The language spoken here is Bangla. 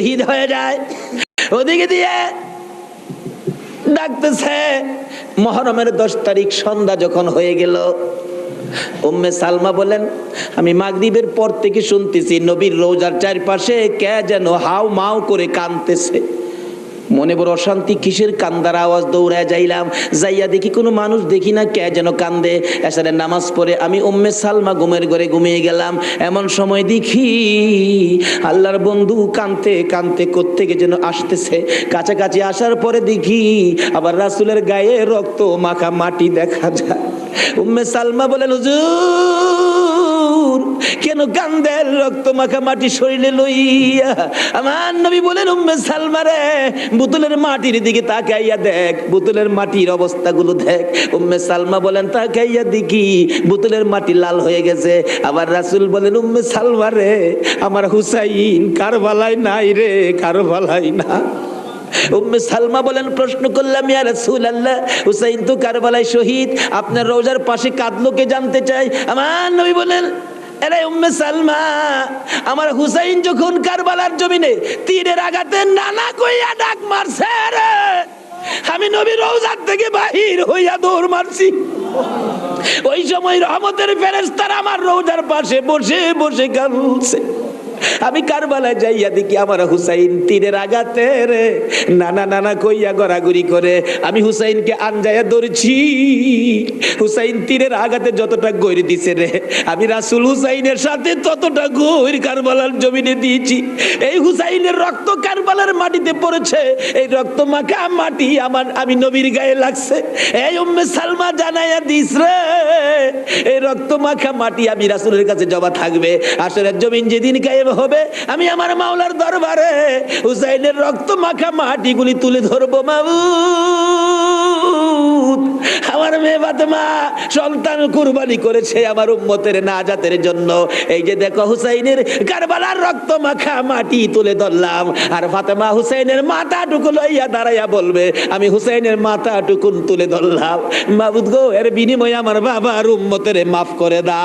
শহীদ হয়ে যায়। ওদিকে দিয়ে ডাকতেছে, মহরমের দশ তারিখ সন্ধ্যা যখন হয়ে গেল, উম্মে সালমা বলেন, আমি মাগরিবের পর থেকে শুনতেছি নবীর রোজার চারপাশে কে যেন হাও মাও করে কানতেছে মনে বড় অশান্তি, কিসের কান্দার আওয়াজ দৌড়ায় যাইলাম। যাইয়া দেখি কোনো মানুষ, দেখি না কে যেন কান্দে। এসারে নামাজ পড়ে আমি উম্মে সালমা ঘুমের ঘরে ঘুমিয়ে গেলাম। এমন সময় দেখি আল্লাহর বন্ধু কানতে কানতে কোত্থেকে যেন আসতেছে। কাছাকাছি আসার পরে দেখি আবার রাসুলের গায়ে রক্ত মাখা মাটি দেখা যায়। উম্মে সালমা বলেন, হুজুর কেন কান্দের রক্ত মাখা মাটি শরীরে লইয়া? আমার নবী বলেন, উম্মে সালমা রে, বুতুলের মাটির দিকে তাকাইয়া দেখ, বুতুলের মাটির অবস্থাগুলো দেখ। উম্মে সালমা বলেন, তাকাইয়া দেখি, বুতুলের মাটি লাল হয়ে গেছে। আবার রাসূল বলেন, উম্মে সালমা রে, আমার হুসাইন কারবালায় নাই রে, কারবালায় না। উম্মে সালমা বলেন, প্রশ্ন করলাম, ইয়া রাসূলুল্লাহ, হুসাইন তো কারবালায় শহীদ, আপনার রোজার পাশে কাঁদলো কে জানতে চাই? আমার নবী বলেন আরে উম্মে সালমা। আমার হুসাইন যখন কারবালার জমিনে তীরের আঘাতে নানা কইয়া ডাক মারছে রে, আমি নবী রোজার থেকে বাহির হইয়া দৌড় মারছি। ওই সময় রহমতের ফেরেস্তার আমার রোজার পাশে বসে বসে কাঁদছে। আমি কারবালায় যাইয়া দেখি আমার হুসাইন তীরের আঘাতে রে। নানা নানা কইয়া গড়াগড়ি করে, আমি হুসাইনকে আনজাইয়া ধরছি। হুসাইন তীরের আঘাতে যতটা গৈর দিছে রে, আমি রাসুল হুসাইনের সাথে ততটা গৈর কারবালার জমিনে দিয়েছি। এই হুসাইনের রক্ত কারবালার মাটিতে পড়েছে, এই রক্ত মাখা মাটি আমার, আমি নবীর গায়ে লাগছে। এই উম্মে সালমা জানাইয়া দিস রে, এই রক্ত মাখা মাটি আমি রাসুলের কাছে জমা থাকবে। আসলে জমিন যেদিন গায়েব হবে? আমি আমার মাওলার দরবারে হুসাইনের রক্ত মাখা মাটিগুলি তুলে ধরবো, মাবুদ। আমার মেয়ে ফাতেমা সন্তান কুরবানি করেছে আমার উম্মতের নাজাতের জন্য। এই যে দেখো হুসাইনের কারবালার রক্ত মাখা মাটি তুলে ধরলাম। আর ফাতেমা হুসাইনের মাথাটুকু লইয়া দাঁড়াইয়া বলবে, আমি হুসাইনের মাথাটুকুন তুলে ধরলাম। মাবুদ গো, এর বিনিময়ে আমার বাবার উম্মতের মাফ করে দা